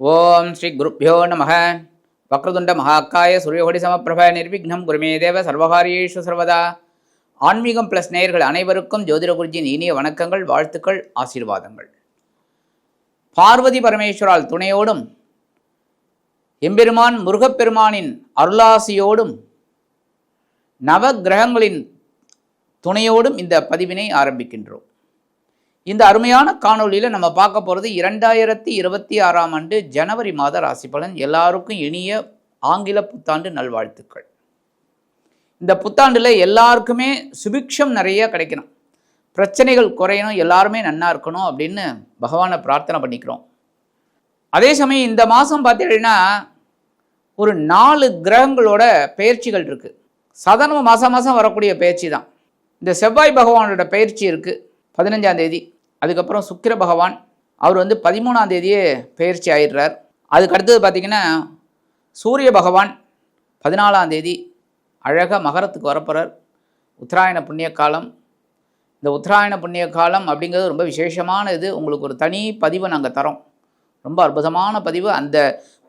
ஓம் ஸ்ரீ குருப்பியோ நம வக்ரதுண்ட மகாக்காய சூரியகோடி சமப்பிரப நிர்விக்னம் குருமே தேவ சர்வகாரியேஷு சர்வதா. ஆன்மீகம் பிளஸ் நேயர்கள் அனைவருக்கும் ஜோதிட குருஜியின் இனிய வணக்கங்கள் வாழ்த்துக்கள் ஆசீர்வாதங்கள். பார்வதி பரமேஸ்வரால் துணையோடும் எம்பெருமான் முருகப்பெருமானின் அருளாசியோடும் நவ கிரகங்களின் துணையோடும் இந்த பதிவினை ஆரம்பிக்கின்றோம். இந்த அருமையான காணொளியில் நம்ம பார்க்க போகிறது இரண்டாயிரத்தி இருபத்தி ஆறாம் ஆண்டு ஜனவரி மாத ராசி பலன். எல்லாருக்கும் இனிய ஆங்கில புத்தாண்டு நல்வாழ்த்துக்கள். இந்த புத்தாண்டில் எல்லாருக்குமே சுபிக்ஷம் நிறைய கிடைக்கணும். பிரச்சனைகள் குறையணும் எல்லாருமே நன்னா இருக்கணும் அப்படின்னு பகவானை பிரார்த்தனை பண்ணிக்கிறோம். அதே சமயம் இந்த மாதம் பார்த்தீங்கன்னா ஒரு நாலு கிரகங்களோட பயிற்சிகள் இருக்குது சாதாரண மாதம் மாதம் வரக்கூடிய பயிற்சி தான். இந்த செவ்வாய் பகவானோட பயிற்சி இருக்குது பதினஞ்சாம் தேதி. அதுக்கப்புறம் சுக்கிர பகவான் அவர் வந்து பதிமூணாம் தேதியே பயிற்சி ஆயிடுறார். அதுக்கு அடுத்தது பார்த்திங்கன்னா சூரிய பகவான் பதினாலாம் தேதி அழகாக மகரத்துக்கு வரப்போகிறார் உத்தராயண புண்ணிய காலம். இந்த உத்தராயண புண்ணிய காலம் அப்படிங்கிறது ரொம்ப விசேஷமான இது. உங்களுக்கு ஒரு தனி பதிவை நாங்கள் தரோம். ரொம்ப அற்புதமான பதிவு. அந்த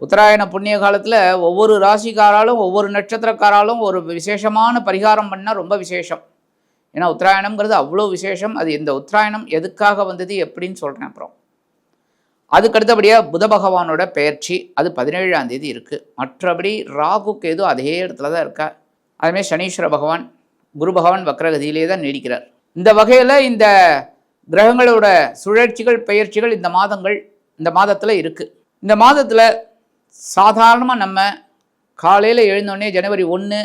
உத்தராயண புண்ணிய காலத்தில் ஒவ்வொரு ராசிக்காராலும் ஒவ்வொரு நட்சத்திரக்காராலும் ஒரு விசேஷமான பரிகாரம் பண்ணால் ரொம்ப விசேஷம். ஏன்னா உத்தராயணம்ங்கிறது அவ்வளோ விசேஷம். அது இந்த உத்தராயணம் எதுக்காக வந்தது எப்படின்னு சொல்கிறேன் அப்புறம். அதுக்கு அடுத்தபடியாக புத பகவானோட பெயர்ச்சி அது பதினேழாம் தேதி இருக்குது மற்றபடி ராகுக்கு ஏதோ அதே இடத்துல தான் இருக்கா. அதுமாதிரி சனீஸ்வர பகவான் குரு பகவான் வக்ரகதியிலே தான் நீடிக்கிறார். இந்த வகையில் இந்த கிரகங்களோட சுழற்சிகள் பெயர்ச்சிகள் இந்த மாதங்கள் இந்த மாதத்தில் இருக்குது இந்த மாதத்தில் சாதாரணமாக நம்ம காலையில் எழுந்தோடனே ஜனவரி ஒன்று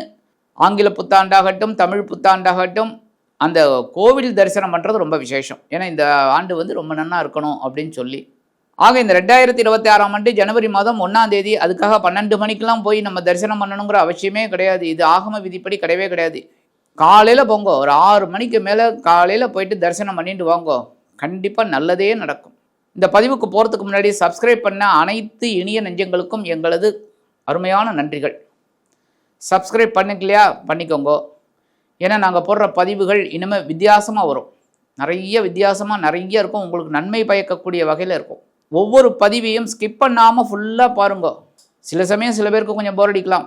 ஆங்கில புத்தாண்டாகட்டும் தமிழ் புத்தாண்டாகட்டும் அந்த கோவில் தரிசனம் பண்ணுறது ரொம்ப விசேஷம். ஏன்னா இந்த ஆண்டு வந்து ரொம்ப நன்னா இருக்கணும் அப்படின்னு சொல்லி. ஆக இந்த ரெண்டாயிரத்தி இருபத்தி ஆறாம் ஆண்டு ஜனவரி மாதம் ஒன்றாம் தேதி அதுக்காக பன்னெண்டு மணிக்கெலாம் போய் நம்ம தரிசனம் பண்ணணுங்கிற அவசியமே கிடையாது. இது ஆகம விதிப்படி கிடையவே கிடையாது. காலையில் போங்க. ஒரு ஆறு மணிக்கு மேலே காலையில் போயிட்டு தரிசனம் பண்ணிட்டு வாங்கோ. கண்டிப்பாக நல்லதே நடக்கும். இந்த பதிவுக்கு போகிறதுக்கு முன்னாடி சப்ஸ்கிரைப் பண்ண அனைத்து இனிய நெஞ்சங்களுக்கும் எங்களது அருமையான நன்றிகள். சப்ஸ்கிரைப் பண்ணிக்கலையா? பண்ணிக்கோங்க. ஏன்னா நாங்கள் போடுற பதிவுகள் இனிமேல் வித்தியாசமாக வரும். நிறைய வித்தியாசமாக நிறைய இருக்கும். உங்களுக்கு நன்மை பயக்கக்கூடிய வகையில் இருக்கும். ஒவ்வொரு பதிவையும் ஸ்கிப் பண்ணாமல் ஃபுல்லாக பாருங்க. சில சமயம் சில பேருக்கு கொஞ்சம் போர் அடிக்கலாம்.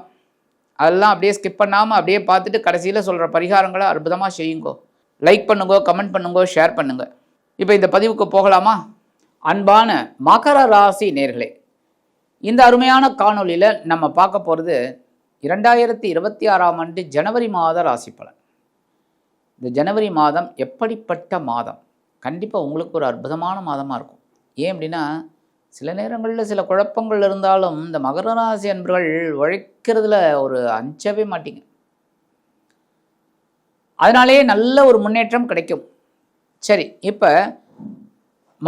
அதெல்லாம் அப்படியே ஸ்கிப் பண்ணாமல் அப்படியே பார்த்துட்டு கடைசியில் சொல்கிற பரிகாரங்களை அற்புதமாக செய்யுங்கோ. லைக் பண்ணுங்க கமெண்ட் பண்ணுங்க ஷேர் பண்ணுங்க. இப்போ இந்த பதிவுக்கு போகலாமா? அன்பான மகர ராசி நேர்களே இந்த அருமையான காணொளியில் நம்ம பார்க்க போகிறது இரண்டாயிரத்தி இருபத்தி ஆறாம் ஆண்டு ஜனவரி மாத ராசி பலன். இந்த ஜனவரி மாதம் எப்படிப்பட்ட மாதம்? கண்டிப்பாக உங்களுக்கு ஒரு அற்புதமான மாதமாக இருக்கும். ஏன் அப்படின்னா சில நேரங்களில் சில குழப்பங்கள் இருந்தாலும் இந்த மகர ராசி அன்பர்கள் உழைக்கிறதுல ஒரு அஞ்சவே மாட்டீங்க. அதனாலேயே நல்ல ஒரு முன்னேற்றம் கிடைக்கும். சரி இப்போ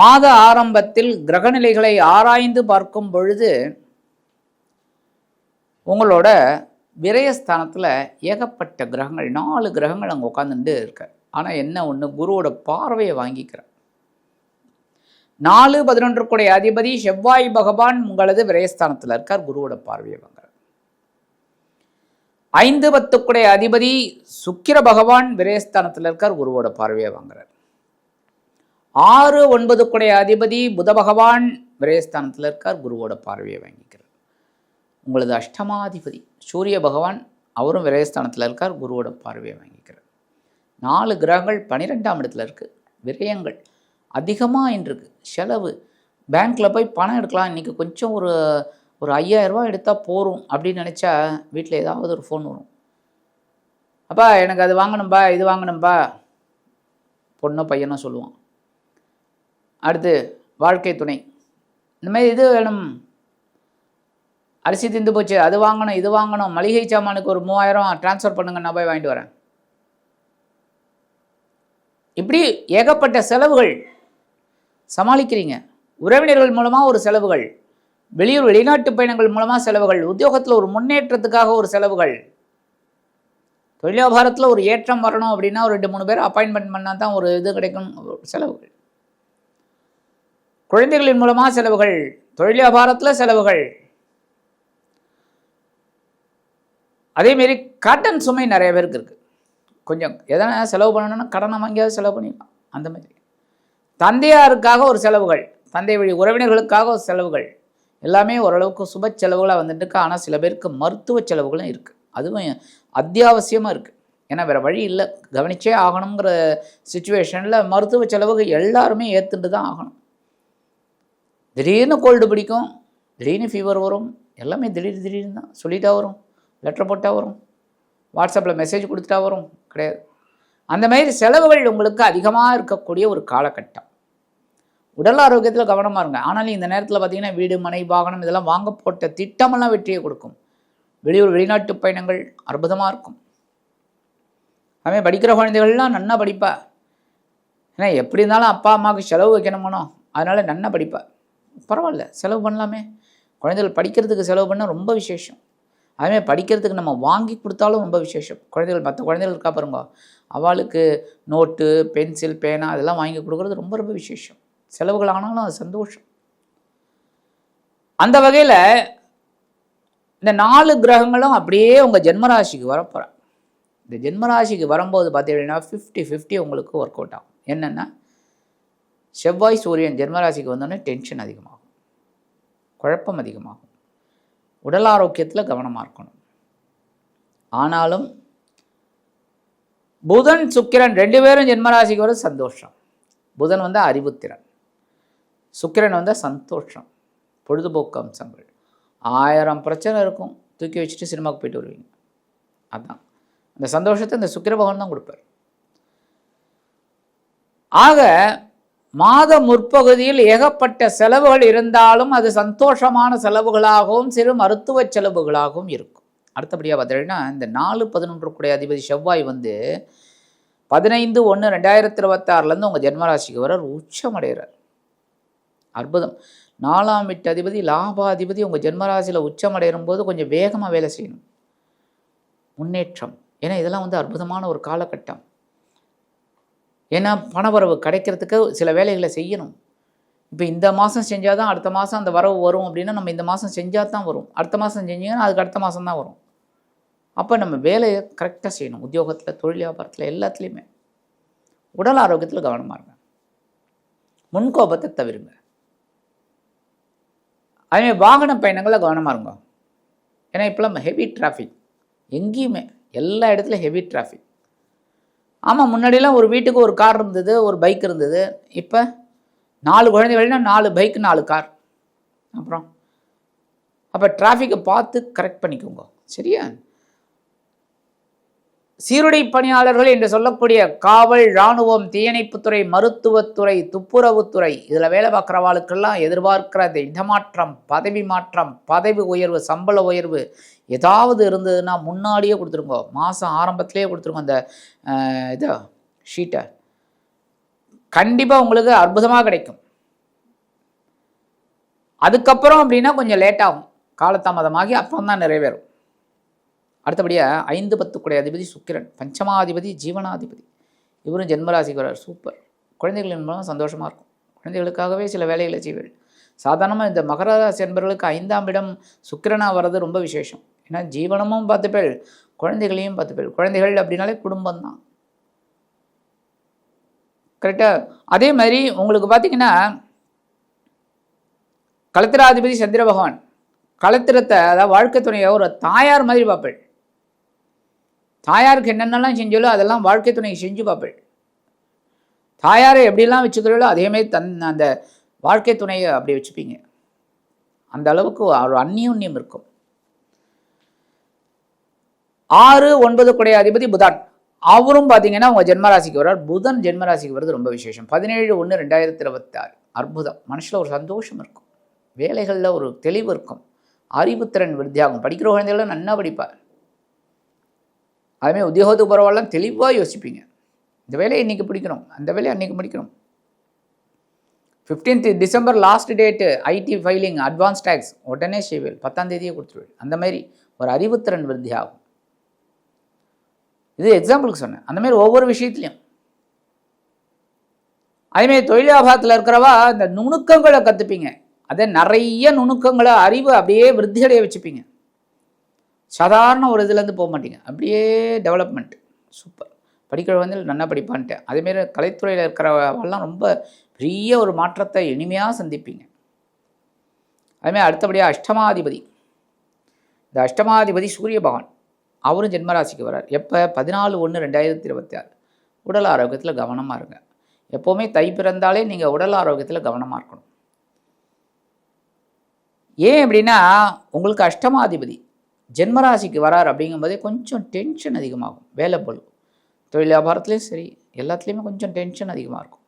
மாத ஆரம்பத்தில் கிரகநிலைகளை ஆராய்ந்து பார்க்கும் பொழுது உங்களோட விரயஸ்தானத்தில் ஏகப்பட்ட கிரகங்கள் நாலு கிரகங்கள் அங்கே உட்காந்துட்டு இருக்க. ஆனால் என்ன ஒன்று குருவோட பார்வையை வாங்கிக்கிற நாலு பதினொன்றுக்குடைய அதிபதி செவ்வாய் பகவான் உங்களது விரயஸ்தானத்தில் இருக்கார் குருவோட பார்வையை வாங்குறார். ஐந்து பத்துக்குடைய அதிபதி சுக்கிர பகவான் விரயஸ்தானத்தில் இருக்கார் குருவோட பார்வையை வாங்குறார். ஆறு ஒன்பதுக்குடைய அதிபதி புத பகவான் விரயஸ்தானத்தில் இருக்கார் குருவோட பார்வையை வாங்கி உங்களது அஷ்டமாதிபதி. சூரிய பகவான் அவரும் விரயஸ்தானத்தில் இருக்கார் குருவோட பார்வையை வாங்கிக்கிறார். நாலு கிரகங்கள் பன்னிரெண்டாம் இடத்துல இருக்குது விரயங்கள் அதிகமாக இருக்கு செலவு. பேங்க்கில் போய் பணம் எடுக்கலாம். இன்றைக்கி கொஞ்சம் ஒரு ஒரு ஐயாயிரரூபா எடுத்தால் போகும் அப்படின்னு நினச்சா வீட்டில் ஏதாவது ஒரு ஃபோன் வரும். அப்பா எனக்கு அது வாங்கணும்பா இது வாங்கணும்பா. பொண்ணோ பையனோ சொல்லுவான். அடுத்து வாழ்க்கை துணை. இந்த மாதிரி இது வேணும். அரிசி திந்து போச்சு அது வாங்கணும் இது வாங்கணும் மளிகை சாமானுக்கு ஒரு மூவாயிரம் ட்ரான்ஸ்ஃபர் பண்ணுங்க நான் போய் வாங்கிட்டு வரேன். இப்படி ஏகப்பட்ட செலவுகள் சமாளிக்கிறீங்க. உறவினர்கள் மூலமாக ஒரு செலவுகள் வெளியூர் வெளிநாட்டு பயணங்கள் மூலமாக செலவுகள் உத்தியோகத்தில் ஒரு முன்னேற்றத்துக்காக ஒரு செலவுகள். தொழிலாபாரத்தில் ஒரு ஏற்றம் வரணும் அப்படின்னா ஒரு ரெண்டு மூணு பேர் அப்பாயின்மெண்ட் பண்ணால் தான் ஒரு இது கிடைக்கும் செலவுகள். குழந்தைகளின் மூலமாக செலவுகள் தொழில் வியாபாரத்தில் செலவுகள் அதேமாரி கடன் சுமை நிறைய பேருக்கு இருக்குது கொஞ்சம் எதனா செலவு பண்ணணும்னா கடனை வாங்கியாவது செலவு பண்ணிடலாம். அந்த மாதிரி. தந்தையாருக்காக ஒரு செலவுகள் தந்தை வழி உறவினர்களுக்காக ஒரு செலவுகள் எல்லாமே ஓரளவுக்கு சுப செலவுகளாக வந்துட்டு இருக்கு. ஆனால் சில பேருக்கு மருத்துவ செலவுகளும் இருக்குது அதுவும் அத்தியாவசியமாக இருக்குது ஏன்னா வேறு வழி இல்லை. கவனிச்சே ஆகணுங்கிற சுச்சுவேஷனில் மருத்துவ செலவுகள் எல்லாருமே ஏற்றுட்டு தான் ஆகணும். திடீர்னு கோல்டு பிடிக்கும் திடீர்னு ஃபீவர் வரும் எல்லாமே திடீர் திடீர்னு தான் சொல்லிட்டா வரும். லெட்டர் போட்டால் வரும். வாட்ஸ்அப்பில் மெசேஜ் கொடுத்துட்டா வரும். கிடையாது. அந்த மாதிரி செலவுகள் உங்களுக்கு அதிகமாக இருக்கக்கூடிய ஒரு காலகட்டம். உடல் ஆரோக்கியத்தில் கவனமாக இருங்க. ஆனாலும் இந்த நேரத்தில் பார்த்தீங்கன்னா வீடு மனை வாகனம் இதெல்லாம் வாங்க போட்ட திட்டமெல்லாம் வெற்றியை கொடுக்கும். வெளியூர் வெளிநாட்டு பயணங்கள் அற்புதமாக இருக்கும். அதுமாதிரி படிக்கிற குழந்தைகள்லாம் நன்னா படிப்பா. ஏன்னா எப்படி இருந்தாலும் அப்பா அம்மாவுக்கு செலவு வைக்கணுமோ அதனால் நன்னா படிப்பா. பரவாயில்ல. செலவு பண்ணலாமே. குழந்தைகள் படிக்கிறதுக்கு செலவு பண்ணால் ரொம்ப விசேஷம். அதுமாதிரி படிக்கிறதுக்கு நம்ம வாங்கி கொடுத்தாலும் ரொம்ப விசேஷம். குழந்தைகள் மற்ற குழந்தைகள் இருக்கா பாருங்க. அவளுக்கு நோட்டு பென்சில் பேனா அதெல்லாம் வாங்கி கொடுக்குறது ரொம்ப ரொம்ப விசேஷம். செலவுகள் ஆனாலும் அது சந்தோஷம். அந்த வகையில் இந்த நாலு கிரகங்களும் அப்படியே உங்கள் ஜென்மராசிக்கு வரப்போகிறேன் இந்த ஜென்மராசிக்கு வரும்போது பார்த்தீங்கன்னா ஃபிஃப்டி ஃபிஃப்டி உங்களுக்கு ஒர்க் அவுட் ஆகும். என்னென்னா செவ்வாய் சூரியன் ஜென்மராசிக்கு வந்தோடனே டென்ஷன் அதிகமாகும். குழப்பம் அதிகமாகும். உடல் ஆரோக்கியத்தில் கவனமாக இருக்கணும். ஆனாலும் புதன் சுக்கிரன் ரெண்டு பேரும் ஜென்மராசிக்கு வர சந்தோஷம். புதன் வந்து அறிவுத்திறன் சுக்கிரன் வந்து சந்தோஷம். பொழுதுபோக்கு அம்சங்கள். ஆயிரம் பிரச்சனை இருக்கும். தூக்கி வச்சுட்டு சினிமாவுக்கு போயிட்டு வருவீங்க. அதுதான் அந்த சந்தோஷத்தை இந்த சுக்கிர பகவான் தான் கொடுப்பார். ஆக மாத முற்பகுதியில் ஏகப்பட்ட செலவுகள் இருந்தாலும் அது சந்தோஷமான செலவுகளாகவும் சிறு மருத்துவ செலவுகளாகவும் இருக்கும். அடுத்தபடியாக பார்த்தீங்கன்னா இந்த நாலு பதினொன்று அதிபதி செவ்வாய் வந்து பதினைந்து ஒன்று ரெண்டாயிரத்தி இருபத்தாறுலேருந்து உங்கள் ஜென்மராசிக்கு வர உச்சமடைகிறார். அற்புதம். நாலாம் வீட்டு அதிபதி லாபாதிபதி உங்கள் ஜென்மராசியில் உச்சமடையும் போது கொஞ்சம் வேகமாக வேலை செய்யணும். முன்னேற்றம். ஏன்னா இதெல்லாம் வந்து அற்புதமான ஒரு காலகட்டம். ஏன்னா பணவரவு கிடைக்கிறதுக்கு சில வேலைகளை செய்யணும். இப்போ இந்த மாதம் செஞ்சால் தான் அடுத்த மாதம் அந்த வரவு வரும் அப்படின்னா நம்ம இந்த மாதம் செஞ்சால் தான் வரும். அடுத்த மாதம் செஞ்சீங்கன்னா அதுக்கு அடுத்த மாதம் தான் வரும். அப்போ நம்ம வேலையை கரெக்டாக செய்யணும். உத்தியோகத்தில் தொழில் வியாபாரத்தில் எல்லாத்துலேயுமே. உடல் ஆரோக்கியத்தில் கவனமாக இருங்க. முன்கோபத்தை தவிருங்க. அதுமாதிரி வாகன பயணங்களில் கவனமாக இருங்க. ஏன்னா இப்போலாம் ஹெவி டிராஃபிக் எங்கேயுமே எல்லா இடத்துலையும் ஹெவி டிராஃபிக் ஆமாம் முன்னாடியெல்லாம் ஒரு வீட்டுக்கு ஒரு கார் இருந்தது ஒரு பைக் இருந்தது. இப்போ நாலு குழந்தைகள்னா நாலு பைக் நாலு கார். அப்புறம் அப்போ டிராஃபிக்கை பார்த்து கரெக்ட் பண்ணிக்கோங்க. சரியா? சீருடை பணியாளர்கள் என்று சொல்லக்கூடிய காவல் இராணுவம் தீயணைப்புத்துறை மருத்துவத்துறை துப்புரவுத்துறை இதில் வேலை பார்க்குறவாளுக்கெல்லாம் எதிர்பார்க்கிற இந்த இடமாற்றம் பதவி மாற்றம் பதவி உயர்வு சம்பள உயர்வு ஏதாவது இருந்ததுன்னா முன்னாடியே கொடுத்துருங்க. மாதம் ஆரம்பத்திலே கொடுத்துருங்க அந்த இதை ஷீட்டை கண்டிப்பாக உங்களுக்கு அற்புதமாக கிடைக்கும். அதுக்கப்புறம் அப்படின்னா கொஞ்சம் லேட்டாகும் காலதாமதமாகி அப்புறம் தான் நிறைவேறும். அடுத்தபடியாக ஐந்து பத்துக்குடைய அதிபதி சுக்கிரன் பஞ்சமாதிபதி ஜீவனாதிபதி. இவரும் ஜென்மராசிக்கு வரார் சூப்பர். குழந்தைகளின் மூலம் சந்தோஷமாக இருக்கும். குழந்தைகளுக்காகவே சில வேலைகளை செய்வீர்கள். சாதாரணமாக இந்த மகர ராசி என்பவர்களுக்கு ஐந்தாம் இடம் சுக்கிரனாக வர்றது ரொம்ப விசேஷம். ஏன்னா ஜீவனமும் பார்த்துப்பேள் குழந்தைகளையும் பார்த்துப்பேள் குழந்தைகள் அப்படின்னாலே குடும்பம் தான் கரெக்டாக அதே மாதிரி உங்களுக்கு பார்த்தீங்கன்னா கலத்திராதிபதி சந்திர பகவான் களத்திரத்தை அதாவது வாழ்க்கை துணையை ஒரு தாயார் மாதிரி பார்ப்பேள். தாயாருக்கு என்னென்னலாம் செஞ்சாலோ அதெல்லாம் வாழ்க்கை துணை செஞ்சு பார்ப்பேள். தாயாரை எப்படிலாம் வச்சுக்கிறீங்களோ அதேமாதிரி தன் அந்த வாழ்க்கை துணையை அப்படி வச்சுப்பீங்க. அந்த அளவுக்கு ஒரு அந்நியுன்யம் இருக்கும். ஆறு ஒன்பது குடைய அதிபதி புதான். அவரும் பார்த்தீங்கன்னா உங்கள் ஜென்மராசிக்கு வர்றார். புதன் ஜென்மராசிக்கு வர்றது ரொம்ப விசேஷம். பதினேழு ஒன்று ரெண்டாயிரத்தி இருபத்தாறு. அற்புதம். மனசில் ஒரு சந்தோஷம் இருக்கும். வேலைகளில் ஒரு தெளிவு இருக்கும். அறிவுத்திறன் விருத்தியாகும். படிக்கிற குழந்தைகளும் நன்னா படிப்பார். அதுமாதிரி உத்தியோகத்துக்கு போகிறவெல்லாம் தெளிவாக யோசிப்பீங்க. இந்த வேலையை இன்றைக்கி பிடிக்கணும். அந்த வேலையை அன்றைக்கி முடிக்கணும். Fifteenth December last date IT filing advance tax உடனே செய்வேல் பத்தாம் தேதியே கொடுத்துருவேன். அந்த மாதிரி ஒரு அறிவுத்திறன் விருத்தி ஆகும் இது எக்ஸாம்பிளுக்கு சொன்னேன். அந்தமாரி ஒவ்வொரு விஷயத்துலையும். அதேமாரி தொழில் வியாபாரத்தில் இருக்கிறவா இந்த நுணுக்கங்களை கற்றுப்பீங்க அதே நிறைய நுணுக்கங்களை அறிவு அப்படியே விருத்தி அடைய வச்சுப்பீங்க. சாதாரண ஒரு இதுலேருந்து போக மாட்டீங்க. அப்படியே டெவலப்மெண்ட் சூப்பர் படிக்கிற வந்து நல்லா படிப்பான்ட்டேன் அதேமாரி கலைத்துறையில் இருக்கிறவெல்லாம் ரொம்ப பெரிய ஒரு மாற்றத்தை இனிமையாக சந்திப்பீங்க. அதுமாரி அடுத்தபடியாக அஷ்டமாதிபதி. இந்த அஷ்டமாதிபதி சூரிய பகவான். அவரும் ஜென்மராசிக்கு வரார் எப்போ? பதினாலு ஒன்று ரெண்டாயிரத்தி இருபத்தி ஆறு. உடல் ஆரோக்கியத்தில் கவனமாக இருங்க. எப்போவுமே தை பிறந்தாலே நீங்கள் உடல் ஆரோக்கியத்தில் கவனமாக இருக்கணும். ஏன் அப்படின்னா உங்களுக்கு அஷ்டமாதிபதி ஜென்மராசிக்கு வரார் அப்படிங்கும்போதே கொஞ்சம் டென்ஷன் அதிகமாகும். வேலை பளு தொழில் வியாபாரத்துலேயும் சரி எல்லாத்துலேயுமே கொஞ்சம் டென்ஷன் அதிகமாக இருக்கும்.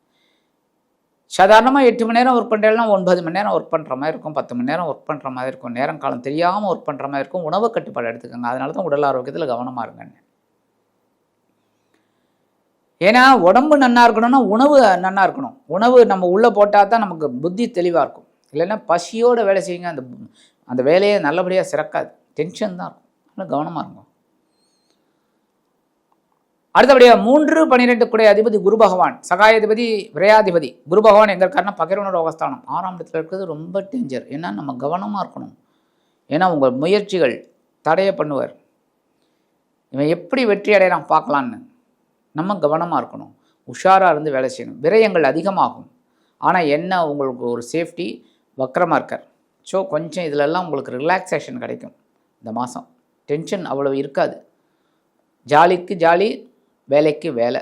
சாதாரணமாக எட்டு மணி நேரம் ஒர்க் பண்ணுறேன்னா ஒன்பது மணி நேரம் ஒர்க் பண்ணுற மாதிரி இருக்கும் பத்து மணி நேரம் ஒர்க் பண்ணுற மாதிரி இருக்கும் நேரம் காலம் தெரியாமல் ஒர்க் பண்ணுற மாதிரி இருக்கும் உணவு கட்டுப்பாடு எடுத்துக்கோங்க. அதனால தான் உடல் ஆரோக்கியத்தில் கவனமாக இருங்கன்னு. ஏன்னா உடம்பு நன்னா இருக்கணும்னா உணவு நன்னா இருக்கணும். உணவு நம்ம உள்ளே போட்டால் தான் நமக்கு புத்தி தெளிவாக இருக்கும். இல்லைன்னா பசியோடு வேலை செய்யுங்க அந்த அந்த வேலையை நல்லபடியாக சிறக்காது. டென்ஷன் தான் இருக்கும். அதனால் கவனமாக இருக்கும் அடுத்தபடியாக மூன்று பன்னிரெண்டு குடை அதிபதி குரு பகவான் சகாயாதிபதி விரையாதிபதி. குரு பகவான் எங்க இருக்காருன்னா பகிர்வன ரோகஸ்தானம் ஆறாம் இடத்துல இருக்கிறது ரொம்ப டேஞ்சர் ஏன்னா நம்ம கவனமாக இருக்கணும். ஏன்னா உங்கள் முயற்சிகள் தடைய பண்ணுவார். இவன் எப்படி வெற்றி அடையலாம் பார்க்கலான்னு. நம்ம கவனமாக இருக்கணும். உஷாராக இருந்து வேலை செய்யணும். விரயங்கள் அதிகமாகும். ஆனால் என்ன உங்களுக்கு ஒரு சேஃப்டி வக்கரமாக இருக்கார். ஸோ கொஞ்சம் இதிலெல்லாம் உங்களுக்கு ரிலாக்ஸேஷன் கிடைக்கும். இந்த மாதம் டென்ஷன் அவ்வளோ இருக்காது. ஜாலிக்கு ஜாலி வேலைக்கு வேலை.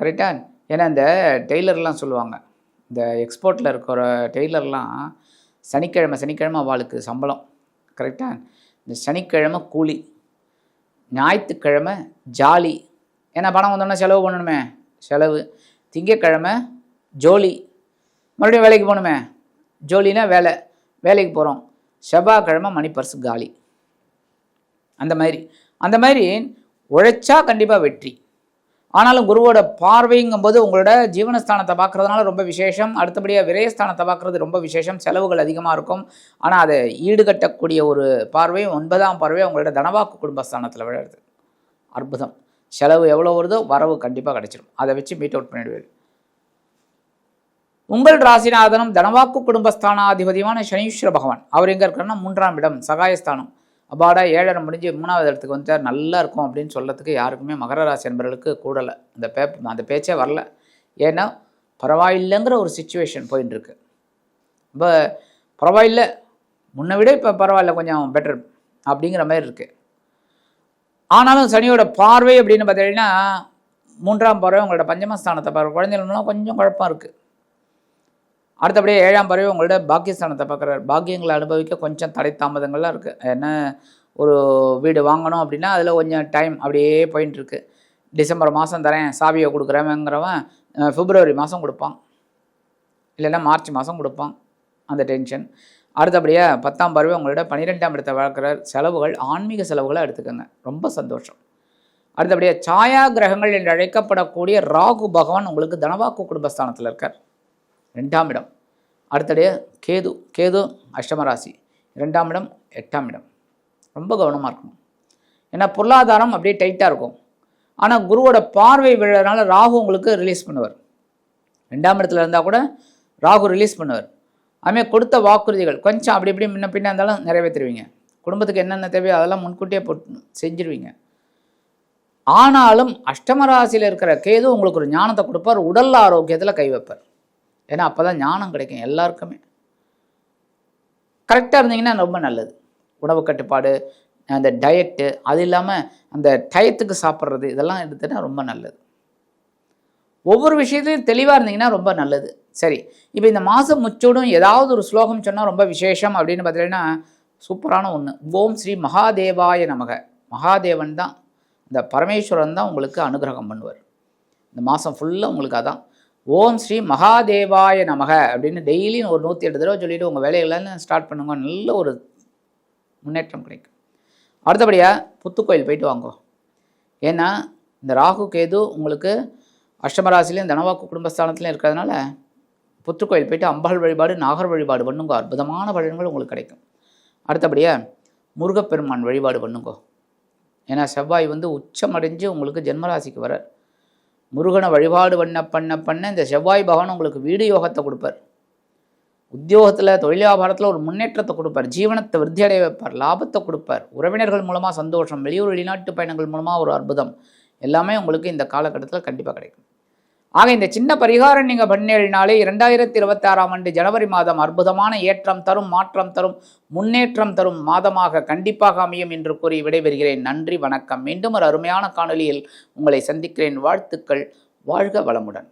கரெக்டா ஏன்னா இந்த டெய்லர்லாம் சொல்லுவாங்க. இந்த எக்ஸ்போர்ட்டில் இருக்கிற டெய்லர்லாம் சனிக்கிழமை சனிக்கிழமை அவளுக்கு சம்பளம். கரெக்டா இந்த சனிக்கிழமை கூலி. ஞாயிற்றுக்கிழமை ஜாலி. ஏன்னா பணம் வந்தோடனே செலவு பண்ணணுமே. செலவு. திங்கக்கிழமை ஜோலி. மறுபடியும் வேலைக்கு போகணுமே. ஜோலினா வேலை. வேலைக்கு போகிறோம் செவ்வாய்க்கிழமை மணி பர்ஸ் காலி. அந்த மாதிரி. அந்த மாதிரி உழைச்சா கண்டிப்பாக வெற்றி. ஆனாலும் குருவோட பார்வைங்கும்போது உங்களோட ஜீவனஸ்தானத்தை பார்க்குறதுனால ரொம்ப விசேஷம். அடுத்தபடியாக விரயஸ்தானத்தை பார்க்குறது ரொம்ப விசேஷம். செலவுகள் அதிகமாக இருக்கும். ஆனால் அதை ஈடுகட்டக்கூடிய ஒரு பார்வை ஒன்பதாம் பார்வை உங்களோட தனவாக்கு குடும்பஸ்தானத்தில் விழுறது. அற்புதம். செலவு எவ்வளோ வருதோ வரவு கண்டிப்பாக கிடைச்சிடும் அதை வச்சு மீட் அவுட் பண்ணிடுவேன் உங்கள் ராசிநாதனும் தனவாக்கு குடும்பஸ்தானாதிபதியான சனீஸ்வர பகவான். அவர் எங்கே இருக்காருன்னா மூன்றாம் இடம் சகாயஸ்தானம். அப்பாடா ஏழரை முடிஞ்சு மூணாவது இடத்துக்கு வந்துட்டார் நல்லா இருக்கும் அப்படின்னு சொல்கிறதுக்கு யாருக்குமே மகர ராசி என்பவர்களுக்கு கூடலை. அந்த பேப் அந்த பேச்சே வரல. ஏன்னா பரவாயில்லைங்கிற ஒரு சுச்சுவேஷன் போயின்னு இருக்கு இப்போ பரவாயில்ல முன்னை விட இப்போ பரவாயில்ல கொஞ்சம் பெட்டர் அப்படிங்கிற மாதிரி இருக்குது ஆனாலும் சனியோட பார்வை அப்படின்னு பார்த்தீங்கன்னா மூன்றாம் பார்வை உங்களோட பஞ்சமஸ்தானத்தை பார்வை. குழந்தைகளும் கொஞ்சம் குழப்பம் இருக்குது அடுத்தபடியே ஏழாம் பறவை உங்களோட பாக்கியஸ்தானத்தை பார்க்குறாரு. பாக்கியங்களை அனுபவிக்க கொஞ்சம் தடை தாமதங்கள்லாம் இருக்குது என்ன ஒரு வீடு வாங்கணும் அப்படின்னா அதில் கொஞ்சம் டைம் அப்படியே போயின்ட்டுருக்கு டிசம்பர் மாதம் தரேன் சாவியை கொடுக்குறவங்கிறவன் பிப்ரவரி மாதம் கொடுப்பான். இல்லைன்னா மார்ச் மாதம் கொடுப்பான். அந்த டென்ஷன் அடுத்தபடியாக பத்தாம் பருவ உங்களோட பன்னிரெண்டாம் இடத்தை வளர்க்குற செலவுகள் ஆன்மீக செலவுகளை எடுத்துக்கோங்க. ரொம்ப சந்தோஷம். அடுத்தபடியாக சாயா கிரகங்கள் என்று அழைக்கப்படக்கூடிய ராகு பகவான் உங்களுக்கு தனவாக்கு குடும்பஸ்தானத்தில் இருக்கார். ரெண்டாம் இடம். அடுத்தடைய கேது கேது அஷ்டமராசி. ரெண்டாம் இடம் எட்டாம் இடம். ரொம்ப கவனமாக இருக்கணும். ஏன்னா பொருளாதாரம் அப்படியே டைட்டாக இருக்கும். ஆனால் குருவோட பார்வை விழுறதுனால ராகு உங்களுக்கு ரிலீஸ் பண்ணுவார். ரெண்டாம் இடத்துல இருந்தால் கூட ராகு ரிலீஸ் பண்ணுவார். அதுமாதிரி கொடுத்த வாக்குறுதிகள் கொஞ்சம் அப்படி இப்படி முன்ன பின்ன இருந்தாலும் நிறைவேற்றுருவீங்க. குடும்பத்துக்கு என்னென்ன தேவையோ அதெல்லாம் முன்கூட்டியே போட்டு செஞ்சிருவீங்க. ஆனாலும் அஷ்டமராசியில் இருக்கிற கேது உங்களுக்கு ஒரு ஞானத்தை கொடுப்பார் உடல் ஆரோக்கியத்தில் கை வைப்பார். ஏன்னா அப்போ தான் ஞானம் கிடைக்கும் எல்லாருக்குமே. கரெக்டாக இருந்தீங்கன்னா ரொம்ப நல்லது. உணவு கட்டுப்பாடு அந்த டயட்டு அது இல்லாமல் அந்த டயத்துக்கு சாப்பிட்றது இதெல்லாம் எடுத்துகிட்டா ரொம்ப நல்லது. ஒவ்வொரு விஷயத்துலையும் தெளிவாக இருந்தீங்கன்னா ரொம்ப நல்லது. சரி இப்போ இந்த மாதம் முச்சூடும் ஏதாவது ஒரு ஸ்லோகம் சொன்னால் ரொம்ப விசேஷம் அப்படின்னு பார்த்தீங்கன்னா சூப்பரான ஒன்று ஓம் ஸ்ரீ மகாதேவாய நமக. மகாதேவன் தான். இந்த பரமேஸ்வரன் தான் உங்களுக்கு அனுகிரகம் பண்ணுவார். இந்த மாதம் ஃபுல்லாக உங்களுக்கு அதான். ஓம் ஸ்ரீ மகாதேவாய நமக அப்படின்னு டெய்லியும் ஒரு நூற்றி எட்டு தடவை சொல்லிவிட்டு உங்கள் வேலைகள்லாம் ஸ்டார்ட் பண்ணுங்க. நல்ல ஒரு முன்னேற்றம் கிடைக்கும். அடுத்தபடியாக புத்துக்கோயில் போயிட்டு வாங்கோ. ஏன்னா இந்த ராகு கேது உங்களுக்கு அஷ்டமராசிலையும் தனவாக்கு குடும்பஸ்தானத்துலையும் இருக்கிறதுனால புத்துக்கோயில் போயிட்டு அம்பாள் வழிபாடு நாகர் வழிபாடு பண்ணுங்க. அற்புதமான பலன்கள் உங்களுக்கு கிடைக்கும். அடுத்தபடியாக முருகப்பெருமான் வழிபாடு பண்ணுங்கோ. ஏன்னா செவ்வாய் வந்து உச்சமடைஞ்சு உங்களுக்கு ஜென்மராசிக்கு வர முருகனை வழிபாடு பண்ண பண்ண பண்ண இந்த செவ்வாய் பகவான் உங்களுக்கு வீடு யோகத்தை கொடுப்பார். உத்தியோகத்தில் தொழில் வியாபாரத்தில் ஒரு முன்னேற்றத்தை கொடுப்பார். ஜீவனத்தை விருத்தி அடைய வைப்பார். லாபத்தை கொடுப்பார். உறவினர்கள் மூலமாக சந்தோஷம் வெளியூர் வெளிநாட்டு பயணங்கள் மூலமாக ஒரு அற்புதம். எல்லாமே உங்களுக்கு இந்த காலகட்டத்தில் கண்டிப்பாக கிடைக்கும். ஆக இந்த சின்ன பரிகாரம் நீங்கள் பண்ணினாலே இரண்டாயிரத்தி இருபத்தி ஆறாம் ஆண்டு ஜனவரி மாதம் அற்புதமான ஏற்றம் தரும் மாற்றம் தரும் முன்னேற்றம் தரும் மாதமாக கண்டிப்பாக அமையும் என்று கூறி விடைபெறுகிறேன். நன்றி வணக்கம். மீண்டும் ஒரு அருமையான காணொலியில் உங்களை சந்திக்கிறேன். வாழ்த்துக்கள். வாழ்க வளமுடன்.